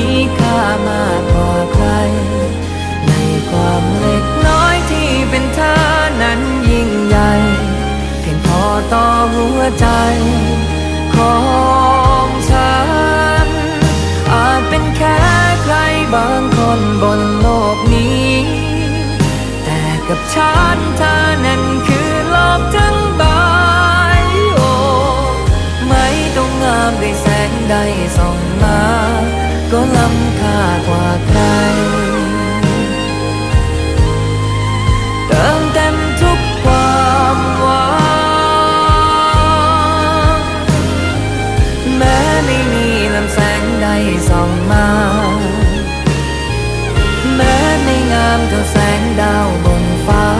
มีค่ามากกว่าใคร ในความเล็กน้อยที่เป็นเธอนั้นยิ่งใหญ่ เพียงพอต่อหัวใจ ของฉัน อาจเป็นแค่ใครบางคนบนโลกนี้ แต่กับฉันเธอนั้นคือโลกทั้งใบไม่ต้องงามด้วยแสงใดส่องมา có lắm cả quả cay. Đang tem thúc qua hoa. Mẹ mini làm sáng đầy dòng mau Mẹ mình ngam theo sáng đào bồng phá